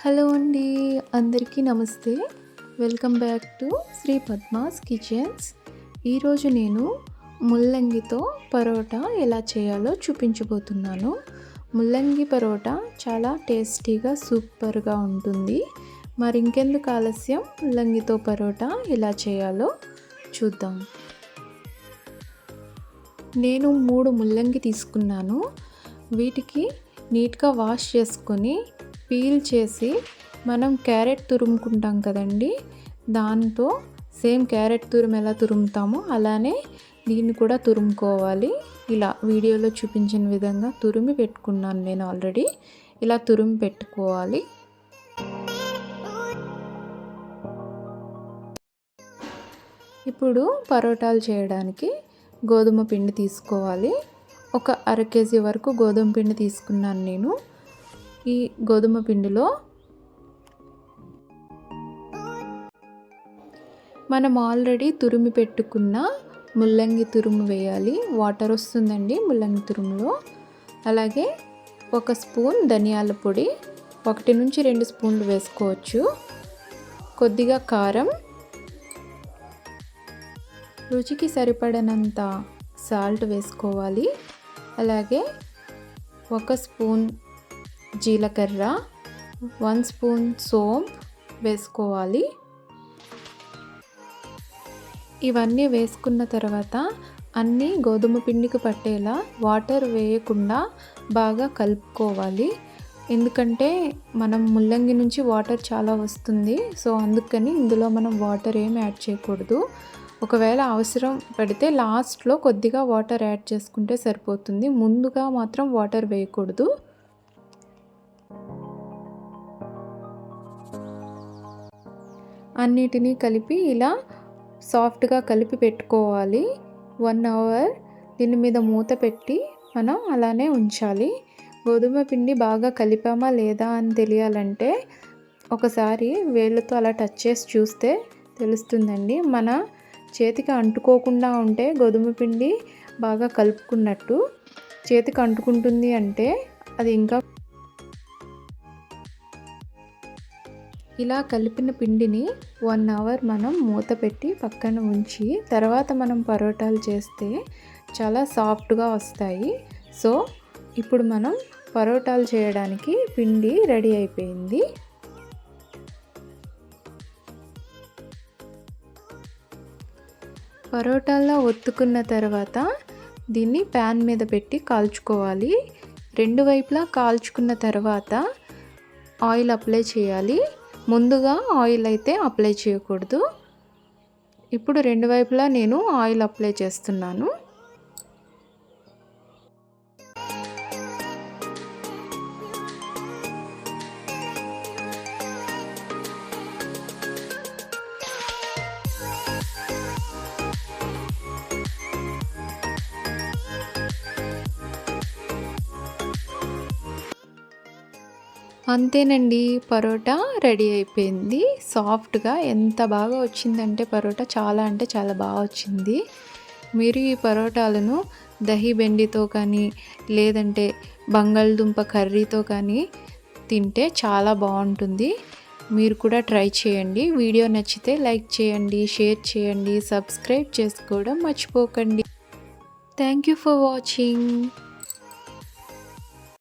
Hello అండి అందరికీ నమస్తే. Welcome back to Sri Padma's kitchens. ఈరోజు నేను ముల్లంగితో పరోటా ఎలా చేయాలో చూపించబోతున్నాను. ముల్లంగి పరోటా చాలా టేస్టీగా సూపర్గా ఉంటుంది. మరి ఇంకెందుకు ఆలస్యం? ముల్లంగితో పరోటా ఎలా చేయాలో చూద్దాం. నేను మూడు ముల్లంగి తీసుకున్నాను. వీటికి నీట్గా వాష్ చేసుకొని పీల్ చేసి మనం క్యారెట్ తురుముకుంటాం కదండి. దాంతో సేమ్ క్యారెట్ తురుము ఎలా తురుముతామో అలానే దీన్ని కూడా తురుముకోవాలి. ఇలా వీడియోలో చూపించిన విధంగా తురిమి పెట్టుకున్నాను నేను ఆల్రెడీ. ఇలా తురిమి పెట్టుకోవాలి. ఇప్పుడు పరోటాలు చేయడానికి గోధుమ పిండి తీసుకోవాలి. ఒక అర కేజీ వరకు గోధుమ పిండి తీసుకున్నాను నేను. ఈ గోధుమ పిండిలో మనం ఆల్రెడీ తురిమి పెట్టుకున్న ముల్లంగి తురుము వేయాలి. వాటర్ వస్తుందండి ముల్లంగి తురుములో. అలాగే ఒక స్పూన్ ధనియాల పొడి ఒకటి నుంచి రెండు స్పూన్లు వేసుకోవచ్చు. కొద్దిగా కారం. రుచికి సరిపడనంత సాల్ట్ వేసుకోవాలి. అలాగే ఒక స్పూన్ జీలకర్ర వన్ స్పూన్ సోంప్ వేసుకోవాలి. ఇవన్నీ వేసుకున్న తర్వాత అన్నీ గోధుమ పిండికి పట్టేలా వాటర్ వేయకుండా బాగా కలుపుకోవాలి. ఎందుకంటే మనం ముల్లంగి నుంచి వాటర్ చాలా వస్తుంది. సో అందుకని ఇందులో మనం వాటర్ ఏం యాడ్ చేయకూడదు. ఒకవేళ అవసరం పడితే లాస్ట్లో కొద్దిగా వాటర్ యాడ్ చేసుకుంటే సరిపోతుంది. ముందుగా మాత్రం వాటర్ వేయకూడదు. అన్నిటినీ కలిపి ఇలా సాఫ్ట్గా కలిపి పెట్టుకోవాలి. వన్ అవర్ దీని మీద మూత పెట్టి మనం అలానే ఉంచాలి. గోధుమ పిండి బాగా కలిపామా లేదా అని తెలియాలంటే ఒకసారి వేళ్ళతో అలా టచ్ చేసి చూస్తే తెలుస్తుందండి. మన చేతికి అంటుకోకుండా ఉంటే గోధుమ పిండి బాగా కలుపుకున్నట్టు చేతికి అంటుకుంటుంది అంటే అది ఇంకా ఇలా కలిపిన పిండిని వన్ అవర్ మనం మూత పెట్టి పక్కన ఉంచి తర్వాత మనం పరోటాలు చేస్తే చాలా సాఫ్ట్గా వస్తాయి. సో ఇప్పుడు మనం పరోటాలు చేయడానికి పిండి రెడీ అయిపోయింది. పరోటాల్లో ఒత్తుకున్న తర్వాత దీన్ని ప్యాన్ మీద పెట్టి కాల్చుకోవాలి. రెండు వైపులా కాల్చుకున్న తర్వాత ఆయిల్ అప్లై చేయాలి. ముందుగా ఆయిల్ అయితే అప్లై చేయకూడదు. ఇప్పుడు రెండు వైపులా నేను ఆయిల్ అప్లై చేస్తున్నాను. అంతేనండి పరోటా రెడీ అయిపోయింది. సాఫ్ట్గా ఎంత బాగా వచ్చిందంటే పరోటా చాలా అంటే చాలా బాగా వచ్చింది. మీరు ఈ పరోటాలను దహి బెండితో కానీ లేదంటే బంగాళదుంప కర్రీతో కానీ తింటే చాలా బాగుంటుంది. మీరు కూడా ట్రై చేయండి. వీడియో నచ్చితే లైక్ చేయండి షేర్ చేయండి సబ్స్క్రైబ్ చేసుకోవడం మర్చిపోకండి. Thank you for watching.